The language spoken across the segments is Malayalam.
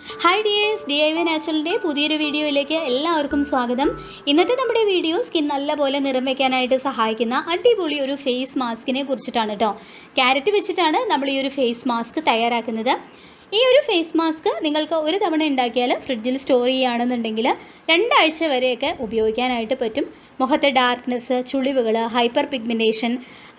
Hi dears D I V നാച്ചുറലിന്റെ പുതിയൊരു വീഡിയോയിലേക്ക് എല്ലാവർക്കും സ്വാഗതം. ഇന്നത്തെ നമ്മുടെ വീഡിയോ സ്കിൻ നല്ലപോലെ നിറം വയ്ക്കാനായിട്ട് സഹായിക്കുന്ന അടിപൊളി ഒരു ഫേസ് മാസ്കിനെ കുറിച്ചിട്ടാണ് കേട്ടോ ക്യാരറ്റ് വെച്ചിട്ടാണ് നമ്മൾ ഈ ഒരു ഫേസ് മാസ്ക് തയ്യാറാക്കുന്നത്. ഈ ഒരു ഫേസ് മാസ്ക് നിങ്ങൾക്ക് ഒരു തവണ ഉണ്ടാക്കിയാൽ ഫ്രിഡ്ജിൽ സ്റ്റോർ ചെയ്യുകയാണെന്നുണ്ടെങ്കിൽ രണ്ടാഴ്ച വരെയൊക്കെ ഉപയോഗിക്കാനായിട്ട് പറ്റും. മുഖത്തെ ഡാർക്ക്നെസ് ചുളിവുകൾ ഹൈപ്പർ പിഗ്മെന്റേഷൻ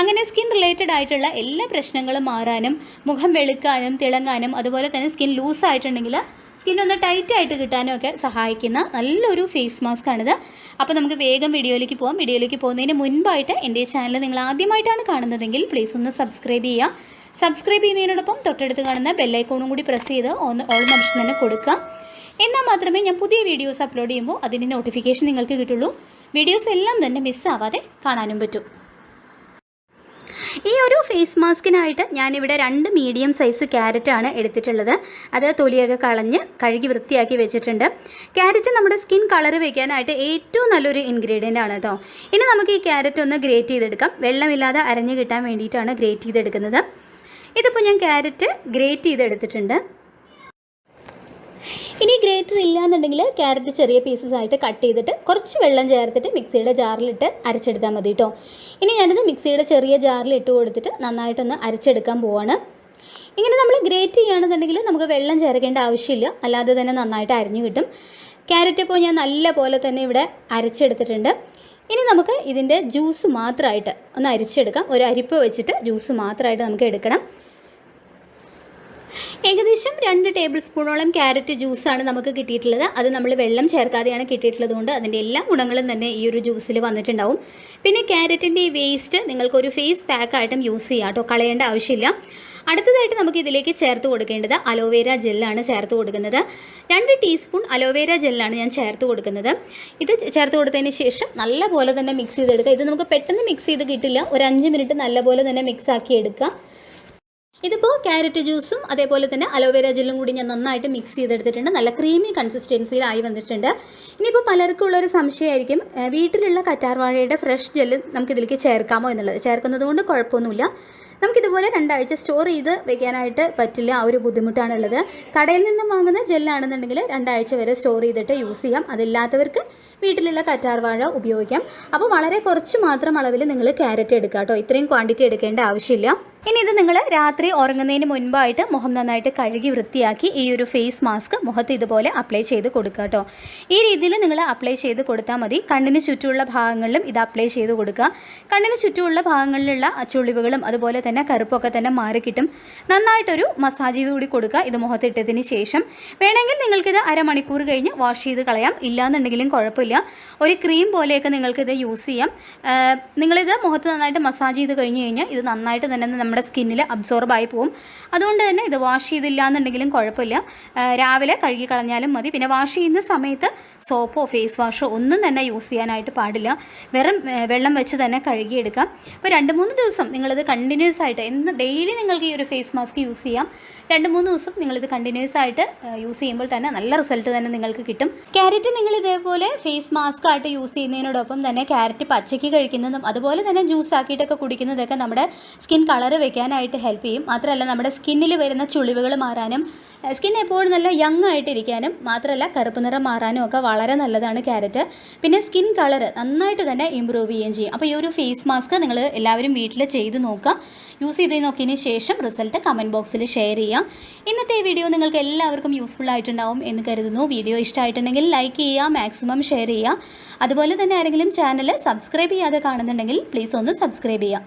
അങ്ങനെ സ്കിൻ റിലേറ്റഡ് ആയിട്ടുള്ള എല്ലാ പ്രശ്നങ്ങളും മാറാനും മുഖം വെളുക്കാനും തിളങ്ങാനും അതുപോലെ തന്നെ സ്കിൻ ലൂസായിട്ടുണ്ടെങ്കിൽ സ്കിൻ ഒന്ന് ടൈറ്റ് ആയിട്ട് കിട്ടാനും ഒക്കെ സഹായിക്കുന്ന നല്ലൊരു ഫേസ് മാസ്ക് ആണിത്. അപ്പോൾ നമുക്ക് വേഗം വീഡിയോയിലേക്ക് പോകാം വീഡിയോയിലേക്ക് പോകുന്നതിന് മുൻപായിട്ട് എന്റെ ചാനൽ നിങ്ങൾ ആദ്യമായിട്ടാണ് കാണുന്നതെങ്കിൽ പ്ലീസ് ഒന്ന് സബ്സ്ക്രൈബ് ചെയ്യുക. സബ്സ്ക്രൈബ് ചെയ്യുന്നതിനോടൊപ്പം തൊട്ടടുത്ത് കാണുന്ന ബെല്ലൈക്കോണും കൂടി പ്രസ് ചെയ്ത് ഒന്ന് ഓൾ ഓപ്ഷൻ തന്നെ കൊടുക്കുക. എന്നാൽ മാത്രമേ ഞാൻ പുതിയ വീഡിയോസ് അപ്ലോഡ് ചെയ്യുമ്പോൾ അതിന്റെ നോട്ടിഫിക്കേഷൻ നിങ്ങൾക്ക് കിട്ടുള്ളൂ. വീഡിയോസ് എല്ലാം തന്നെ മിസ്സാവാതെ കാണാനും പറ്റും. ഈ ഒരു ഫേസ് മാസ്കിനായിട്ട് ഞാനിവിടെ രണ്ട് മീഡിയം സൈസ് ക്യാരറ്റാണ് എടുത്തിട്ടുള്ളത്. അത് തൊലിയൊക്കെ കളഞ്ഞ് കഴുകി വൃത്തിയാക്കി വെച്ചിട്ടുണ്ട്. ക്യാരറ്റ് നമ്മുടെ സ്കിൻ കളർ വയ്ക്കാനായിട്ട് ഏറ്റവും നല്ലൊരു ഇൻഗ്രീഡിയന്റ് ആണ് കേട്ടോ ഇനി നമുക്ക് ഈ ക്യാരറ്റ് ഒന്ന് ഗ്രേറ്റ് ചെയ്തെടുക്കാം. വെള്ളമില്ലാതെ അരഞ്ഞ് കിട്ടാൻ വേണ്ടിയിട്ടാണ് ഗ്രേറ്റ് ചെയ്തെടുക്കുന്നത്. ഇതിപ്പോൾ ഞാൻ ക്യാരറ്റ് ഗ്രേറ്റ് ചെയ്തെടുത്തിട്ടുണ്ട്. ഇനി ഗ്രേറ്റർ ഇല്ലാന്നുണ്ടെങ്കിൽ ക്യാരറ്റ് ചെറിയ പീസസ് ആയിട്ട് കട്ട് ചെയ്തിട്ട് കുറച്ച് വെള്ളം ചേർത്തിട്ട് മിക്സിയുടെ ജാറിലിട്ട് അരച്ചെടുത്താൽ മതി കേട്ടോ ഇനി ഞാനിത് മിക്സിയുടെ ചെറിയ ജാറിൽ ഇട്ട് കൊടുത്തിട്ട് നന്നായിട്ടൊന്ന് അരച്ചെടുക്കാൻ പോവാണ്. ഇങ്ങനെ നമ്മൾ ഗ്രേറ്റ് ചെയ്യുകയാണെന്നുണ്ടെങ്കിൽ നമുക്ക് വെള്ളം ചേർക്കേണ്ട ആവശ്യമില്ല. അല്ലാതെ തന്നെ നന്നായിട്ട് അരിഞ്ഞു കിട്ടും. ക്യാരറ്റ് ഇപ്പോൾ ഞാൻ നല്ല പോലെ തന്നെ ഇവിടെ അരച്ചെടുത്തിട്ടുണ്ട്. ഇനി നമുക്ക് ഇതിന്റെ ജ്യൂസ് മാത്രമായിട്ട് ഒന്ന് അരിച്ചെടുക്കാം. ഒരു അരിപ്പ് വെച്ചിട്ട് ജ്യൂസ് മാത്രമായിട്ട് നമുക്ക് എടുക്കണം. ഏകദേശം രണ്ട് ടേബിൾ സ്പൂണോളം ക്യാരറ്റ് ജ്യൂസാണ് നമുക്ക് കിട്ടിയിട്ടുള്ളത്. അത് നമ്മൾ വെള്ളം ചേർക്കാതെയാണ് കിട്ടിയിട്ടുള്ളത് കൊണ്ട് അതിന്റെ എല്ലാ ഗുണങ്ങളും തന്നെ ഈ ഒരു ജ്യൂസിൽ വന്നിട്ടുണ്ടാവും. പിന്നെ ക്യാരറ്റിന്റെ ഈ വേസ്റ്റ് നിങ്ങൾക്കൊരു ഫേസ് പാക്കായിട്ടും യൂസ് ചെയ്യാം കേട്ടോ കളയേണ്ട ആവശ്യമില്ല. അടുത്തതായിട്ട് നമുക്ക് ഇതിലേക്ക് ചേർത്ത് കൊടുക്കേണ്ടത് അലോവേര ജെല്ലാണ് ചേർത്ത് കൊടുക്കുന്നത്. രണ്ട് ടീസ്പൂൺ അലോവേര ജെല്ലാണ് ഞാൻ ചേർത്ത് കൊടുക്കുന്നത്. ഇത് ചേർത്ത് കൊടുത്തതിന് ശേഷം നല്ലപോലെ തന്നെ മിക്സ് ചെയ്തെടുക്കുക. ഇത് നമുക്ക് പെട്ടെന്ന് മിക്സ് ചെയ്ത് കിട്ടില്ല. ഒരു അഞ്ച് മിനിറ്റ് നല്ലപോലെ തന്നെ മിക്സ് ആക്കി എടുക്കുക. ഇതിപ്പോൾ ക്യാരറ്റ് ജ്യൂസും അതേപോലെ തന്നെ അലോവേര ജെല്ലും കൂടി ഞാൻ നന്നായിട്ട് മിക്സ് ചെയ്തെടുത്തിട്ടുണ്ട്. നല്ല ക്രീമി കൺസിസ്റ്റൻസിയിലായി വന്നിട്ടുണ്ട്. ഇനിയിപ്പോൾ പലർക്കും ഉള്ളൊരു സംശയമായിരിക്കും വീട്ടിലുള്ള കറ്റാർവാഴയുടെ ഫ്രഷ് ജെല്ല് നമുക്കിതിലേക്ക് ചേർക്കാമോ എന്നുള്ളത്. ചേർക്കുന്നത് കൊണ്ട് കുഴപ്പമൊന്നുമില്ല. നമുക്കിതുപോലെ രണ്ടാഴ്ച സ്റ്റോർ ചെയ്ത് വെക്കാനായിട്ട് പറ്റില്ല ആ ഒരു ബുദ്ധിമുട്ടാണുള്ളത്. കടയിൽ നിന്നും വാങ്ങുന്ന ജെല്ലാണെന്നുണ്ടെങ്കിൽ രണ്ടാഴ്ച വരെ സ്റ്റോർ ചെയ്തിട്ട് യൂസ് ചെയ്യാം. അതില്ലാത്തവർക്ക് വീട്ടിലുള്ള കറ്റാർവാഴ ഉപയോഗിക്കാം. അപ്പോൾ വളരെ കുറച്ച് മാത്രം അളവിൽ നിങ്ങൾ ക്യാരറ്റ് എടുക്കുക കേട്ടോ ഇത്രയും ക്വാണ്ടിറ്റി എടുക്കേണ്ട ആവശ്യമില്ല. ഇനി ഇത് നിങ്ങൾ രാത്രി ഉറങ്ങുന്നതിന് മുൻപായിട്ട് മുഖം നന്നായിട്ട് കഴുകി വൃത്തിയാക്കി ഈ ഒരു ഫേസ് മാസ്ക് മുഖത്ത് ഇതുപോലെ അപ്ലൈ ചെയ്ത് കൊടുക്കുക കേട്ടോ. ഈ രീതിയിൽ നിങ്ങൾ അപ്ലൈ ചെയ്ത് കൊടുത്താൽ മതി. കണ്ണിന് ചുറ്റുമുള്ള ഭാഗങ്ങളിലും ഇത് അപ്ലൈ ചെയ്ത് കൊടുക്കുക. കണ്ണിന് ചുറ്റുമുള്ള ഭാഗങ്ങളിലുള്ള ചുളിവുകളും അതുപോലെ തന്നെ കറുപ്പൊക്കെ തന്നെ മാറിക്കിട്ടും നന്നായിട്ടൊരു മസാജ് ചെയ്ത് കൂടി കൊടുക്കുക ഇത് മുഖത്തിട്ടതിന് ശേഷം. വേണമെങ്കിൽ നിങ്ങൾക്കിത് അരമണിക്കൂർ കഴിഞ്ഞ് വാഷ് ചെയ്ത് കളയാം. ഇല്ലാന്നുണ്ടെങ്കിലും കുഴപ്പമില്ല. ഒരു ക്രീം പോലെയൊക്കെ നിങ്ങൾക്കിത് യൂസ് ചെയ്യാം. നിങ്ങളിത് മുഖത്ത് നന്നായിട്ട് മസാജ് ചെയ്ത് കഴിഞ്ഞ് കഴിഞ്ഞാൽ ഇത് നന്നായിട്ട് തന്നെ നമ്മുടെ സ്കിന്നിൽ അബ്സോർബ് ആയി പോകും അതുകൊണ്ട് തന്നെ ഇത് വാഷ് ചെയ്തില്ല എന്നുണ്ടെങ്കിലും കുഴപ്പമില്ല. രാവിലെ കഴുകി കളഞ്ഞാലും മതി. പിന്നെ വാഷ് ചെയ്യുന്ന സമയത്ത് സോപ്പോ ഫേസ് വാഷോ ഒന്നും തന്നെ യൂസ് ചെയ്യാനായിട്ട് പാടില്ല. വെറും വെള്ളം വെച്ച് തന്നെ കഴുകിയെടുക്കാം. അപ്പോൾ രണ്ട് മൂന്ന് ദിവസം നിങ്ങളിത് കണ്ടിന്യൂസ് ആയിട്ട് എന്ന് ഡെയിലി നിങ്ങൾക്ക് ഈ ഒരു ഫേസ് മാസ്ക് യൂസ് ചെയ്യാം. രണ്ട് മൂന്ന് ദിവസം നിങ്ങളിത് കണ്ടിന്യൂസ് ആയിട്ട് യൂസ് ചെയ്യുമ്പോൾ തന്നെ നല്ല റിസൾട്ട് തന്നെ നിങ്ങൾക്ക് കിട്ടും. ക്യാരറ്റ് നിങ്ങൾ ഇതേപോലെ ഫേസ് മാസ്ക് ആയിട്ട് യൂസ് ചെയ്യുന്നതിനോടൊപ്പം തന്നെ ക്യാരറ്റ് പച്ചയ്ക്ക് കഴിക്കുന്നതും അതുപോലെ തന്നെ ജ്യൂസ് ആക്കിയിട്ടൊക്കെ കുടിക്കുന്നതൊക്കെ നമ്മുടെ സ്കിൻ കളർ വെക്കാനായിട്ട് ഹെൽപ്പ് ചെയ്യും. മാത്രമല്ല നമ്മുടെ സ്കിന്നിൽ വരുന്ന ചുളിവുകൾ മാറാനും സ്കിൻ എപ്പോഴും നല്ല യങ് ആയിട്ടിരിക്കാനും മാത്രമല്ല കറുപ്പ് നിറം മാറാനും ഒക്കെ വളരെ നല്ലതാണ് ക്യാരറ്റ്. പിന്നെ സ്കിൻ കളർ നന്നായിട്ട് തന്നെ ഇമ്പ്രൂവ് ചെയ്യുകയും ചെയ്യും. അപ്പോൾ ഈ ഒരു ഫേസ് മാസ്ക് നിങ്ങൾ എല്ലാവരും വീട്ടിൽ ചെയ്ത് നോക്കുക. യൂസ് ചെയ്ത് നോക്കിയതിന് ശേഷം റിസൾട്ട് കമന്റ് ബോക്സിൽ ഷെയർ ചെയ്യാം ഇന്നത്തെ വീഡിയോ നിങ്ങൾക്ക് എല്ലാവർക്കും യൂസ്ഫുൾ ആയിട്ടുണ്ടാവും എന്ന് കരുതുന്നു. വീഡിയോ ഇഷ്ടമായിട്ടുണ്ടെങ്കിൽ ലൈക്ക് ചെയ്യുക മാക്സിമം ഷെയർ ചെയ്യുക. അതുപോലെ തന്നെ ആരെങ്കിലും ചാനൽ സബ്സ്ക്രൈബ് ചെയ്യാതെ കാണുന്നുണ്ടെങ്കിൽ പ്ലീസ് ഒന്ന് സബ്സ്ക്രൈബ് ചെയ്യുക.